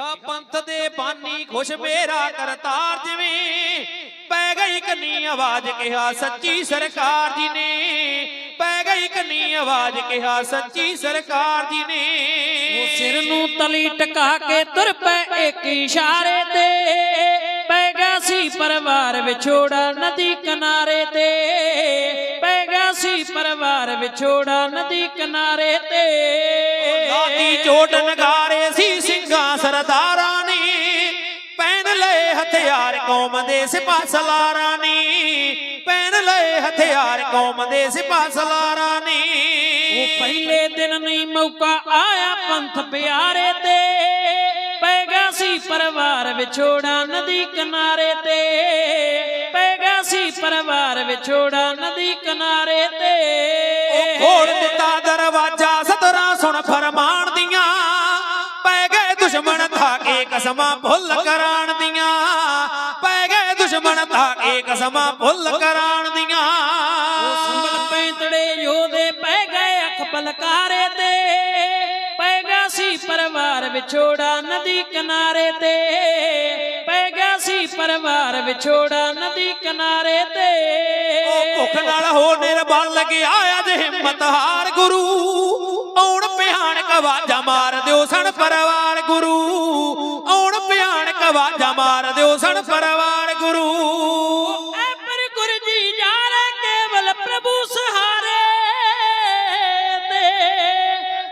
ਲਿਖਾ ਪੰਥ ਦੇ ਬਾਨੀ ਖੁਸ਼ ਮੇਰਾ ਕਰਤਾਰ ਜਿਵੇਂ। ਪੈ ਗਈ ਕੰਨੀ ਆਵਾਜ਼ ਕਿਹਾ ਸੱਚੀ ਸਰਕਾਰ ਜੀ ਨੇ। ਪੈ ਗਈ ਕੰਨੀ ਆਵਾਜ਼ ਕਿਹਾ ਸੱਚੀ ਸਰਕਾਰ ਜੀ ਨੇ। ਉਹ ਸਿਰ ਨੂੰ ਤਲੀ ਟਕਾ ਕੇ ਤੁਰ ਪਏ ਇੱਕ ਇਸ਼ਾਰੇ ਤੇ। ਪੈ ਗਿਆ ਸੀ ਪਰਿਵਾਰ ਵਿਛੋੜਾ ਨਦੀ ਕਿਨਾਰੇ ਤੇ। ਪੈ ਗਿਆ ਸੀ ਪਰਿਵਾਰ ਵਿਛੋੜਾ ਨਦੀ ਕਿਨਾਰੇ ਤੇ। ਲਾਦੀ ਚੋਟ ਨਗਾਰੇ ਸਰਦਾਰਾਂ ਨੇ ਪੈਨ ਲਏ ਹਥਿਆਰ ਕੌਮ ਦੇ ਸਿਪਾਹ ਸਲਾਰਾਂ ਨੇ। ਪੈਨ ਲਏ ਹਥਿਆਰ ਕੌਮ ਦੇ ਸਿਪਾਹ ਸਲਾਰਾਂ ਨੇ। ਉਹ ਪਹਿਲੇ ਦਿਨ ਨਹੀਂ ਮੌਕਾ ਆਇਆ ਪੰਥ ਪਿਆਰੇ ਤੇ। ਪੈ ਗਿਆ ਸੀ ਪਰਿਵਾਰ ਵਿਛੋੜਾ ਨਦੀ ਕਿਨਾਰੇ ਤੇ। ਪੈ ਗਿਆ ਸੀ ਪਰਿਵਾਰ ਵਿਛੋੜਾ ਨਦੀ ਕਿਨਾਰੇ ਤੇ। ਖੋਲ ਦਿੱਤਾ ਦਰਵਾਜ਼ਾ ਸਤਰਾਂ ਸੁਣ ਕਸਮਾਂ ਭੁੱਲ ਕਰਾਣ ਦੀਆਂ ਪੈ ਗਏ ਦੁਸ਼ਮਣ ਧਾਕੇ ਕਸਮਾਂ ਭੁੱਲ ਕਰਾਣ ਦੀਆਂ। ਸੰਭਲ ਪੈਂਤੜੇ ਯੋਧੇ ਪੈ ਗਏ ਅੱਖ ਪਲਕਾਰੇ ਤੇ ਪੈ ਗਿਆ ਸੀ ਪਰਿਵਾਰ ਵਿਛੋੜਾ ਨਦੀ ਕਿਨਾਰੇ ਤੇ ਪੈ ਗਿਆ ਸੀ ਪਰਿਵਾਰ ਵਿਛੋੜਾ ਨਦੀ ਕਿਨਾਰੇ ਤੇ। ਉਹ ਭੁੱਖ ਨਾਲ ਹੋ ਨਿਰਬਲ ਗਿਆ ਅੱਜ ਹਿੰਮਤ ਹਾਰ ਗੁਰੂ। ਆਉਣ ਭਿਆਨਕ ਆਵਾਜ਼ਾਂ ਮਾਰ ਦਿਓ ਸਣ ਪਰਵਾਰ ਗੁਰੂ। ਭਿਆਨਕ ਆਵਾਜ਼ਾਂ ਮਾਰ ਦਿਓ ਸਣ ਪਰਵਾਰ ਗੁਰੂ। ਐ ਪਰ ਗੁਰ ਜੀ ਜਾਰੇ ਕੇਵਲ ਪ੍ਰਭੂ ਸਹਾਰੇ ਤੇ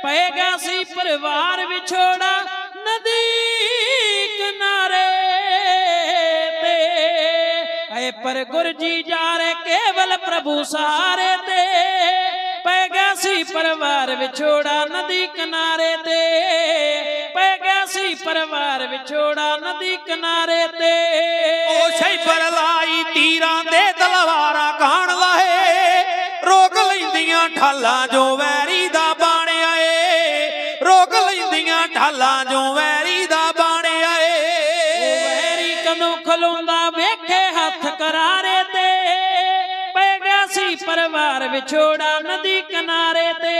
ਪਏਗਾ ਸੀ ਪਰਿਵਾਰ ਵਿਛੋੜਾ ਨਦੀ ਕਿਨਾਰੇ ਤੇ। ਐ ਪਰ ਗੁਰ ਜੀ ਜਾਰੇ ਕੇਵਲ ਪ੍ਰਭੂ ਸਹਾਰੇ ਤੇ ਪਏਗਾ ਸੀ ਪਰਿਵਾਰ ਵਿਛੋੜਾ ਨਦੀ ਕਿਨਾਰੇ ਤੇ। ਪਰਿਵਾਰ ਵਿਛੋੜਾ ਨਦੀ ਕਿਨਾਰੇ ਤੇ। ਉਹ ਸ਼ੈਫਰ ਲਾਈ ਤੀਰਾਂ ਦੇ ਤਲਵਾਰਾਂ ਕਾਣ ਲਾਏ ਰੋਕ ਲੈਂਦੀਆਂ ਢਾਲਾਂ ਜੋ ਵੈਰੀ ਦਾ ਬਾਣਿਆ ਏ ਰੋਕ ਲੈਂਦੀਆਂ ਢਾਲਾਂ ਜੋ ਵੈਰੀ ਦਾ ਬਾਣਿਆ ਏ ਵੈਰੀ ਕਦੋਂ ਖਲੋਂਦਾ ਵੇਖੇ ਹੱਥ ਕਰਾਰੇ ਤੇ। ਪੈ ਗਿਆ ਸੀ ਪਰਿਵਾਰ ਵਿਛੋੜਾ ਨਦੀ ਕਿਨਾਰੇ ਤੇ।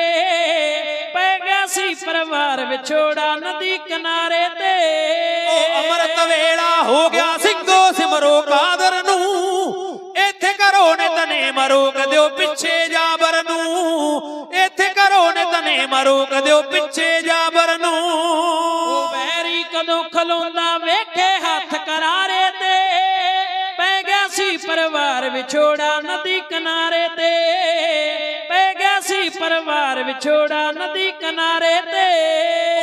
ਸੀ ਪਰਿਵਾਰ ਵਿਛੋੜਾ ਨਦੀ ਕਿਨਾਰੇ ਤੇ। ਉਹ ਅੰਮ੍ਰਿਤ ਵੇਲਾ ਹੋ ਗਿਆ ਸਿੰਘੋ ਸਿਮਰੋ ਕਾਦਰ ਨੂੰ। ਇੱਥੇ ਕਰੋ ਨੇ ਤਨੇ ਮਰੋਕ ਦਿਓ ਪਿੱਛੇ ਜਾਬਰ ਨੂੰ। ਇੱਥੇ ਕਰੋ ਨੇ ਤਨੇ ਮਰੋਕ ਦਿਓ ਪਿੱਛੇ ਜਾਬਰ ਨੂੰ। ਉਹ ਵੈਰੀ ਕਦੋਂ ਖਲੋਂਦਾ ਵੇਖੇ ਹੱਥ ਕਰਾਰੇ ਤੇ। ਪੈ ਗਿਆ ਸੀ ਪਰਿਵਾਰ ਵਿਛੋੜਾ ਨਦੀ ਕਿਨਾਰੇ ਤੇ। ਸੀ ਪਰਿਵਾਰ ਵਿਛੋੜਾ ਨਦੀ ਕਿਨਾਰੇ ਤੇ।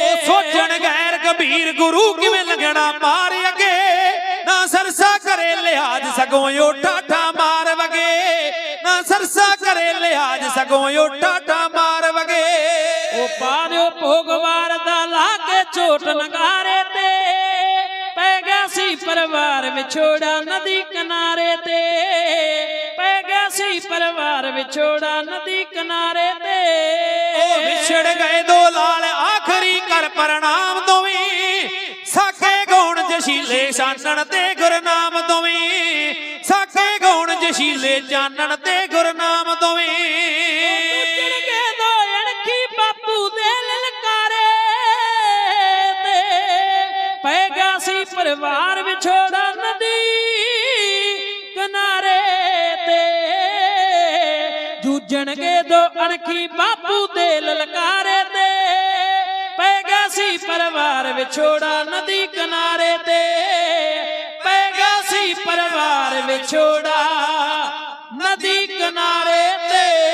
ਉਹ ਸੋਚਣ ਗੈਰ ਕਬੀਰ ਗੁਰੂ ਕਿਵੇਂ ਲੱਗਣਾ ਮਾਰ ਅਗੇ? ਨਾ ਸਰਸਾ ਕਰੇ ਲਿਹਾਜ਼ ਸਗੋਂ ਓ ਠਾਠਾ ਮਾਰ ਵਗੇ। ਨਾ ਸਰਸਾ ਕਰੇ ਲਿਹਾਜ਼ ਸਗੋਂ ਓ ਠਾਠਾ ਮਾਰ ਵਗੇ। ਉਹ ਪਾ ਦਿਓ ਭੋਗਵਾਰ ਦਾ ਲਾ ਕੇ ਝੋਟ ਨਗਾਰੇ ਤੇ। ਪੈ ਗਿਆ ਸੀ ਪਰਿਵਾਰ ਵਿਛੋੜਾ ਨਦੀ ਕਿਨਾਰੇ ਤੇ। ਸੀ ਪਰਿਵਾਰ ਵਿਛੋੜਾ ਨਦੀ ਕਿਨਾਰੇ ਤੇ। ਉਹ ਵਿਛੜ ਗਏ ਦੋ ਲਾਲ ਆਖਰੀ ਕਰ ਪ੍ਰਣਾਮ ਦੋਵੇਂ। ਸਾਕੇ ਗਾਉਣ ਜਸ਼ੀਲੇ ਚਾਨਣ ਤੇ ਗੁਰਨਾਮ ਦੋਵੇਂ। ਸਾਕੇ ਗਾਉਣ ਜਸ਼ੀਲੇ ਚਾਨਣ ਤੇ ਗੁਰਨਾਮ ਦੋਵੇਂ। ਉੱਜਣਗੇ ਦੋ ਅਣਖੀ ਬਾਪੂ ਦੇ ਲਲਕਾਰੇ ਤੇ। ਪੈ ਗਿਆ ਸੀ ਪਰਿਵਾਰ ਵਿਛੋੜਾ ਨਦੀ। ਜੂਝਣਗੇ ਦੋ ਅਣਖੀ ਬਾਪੂ ਦੇ ਲਲਕਾਰੇ ਤੇ। ਪੈ ਗਿਆ ਸੀ ਪਰਿਵਾਰ ਵਿਛੋੜਾ ਨਦੀ ਕਿਨਾਰੇ ਤੇ। ਪੈ ਗਿਆ ਸੀ ਪਰਿਵਾਰ ਵਿਛੋੜਾ ਨਦੀ ਕਿਨਾਰੇ ਤੇ।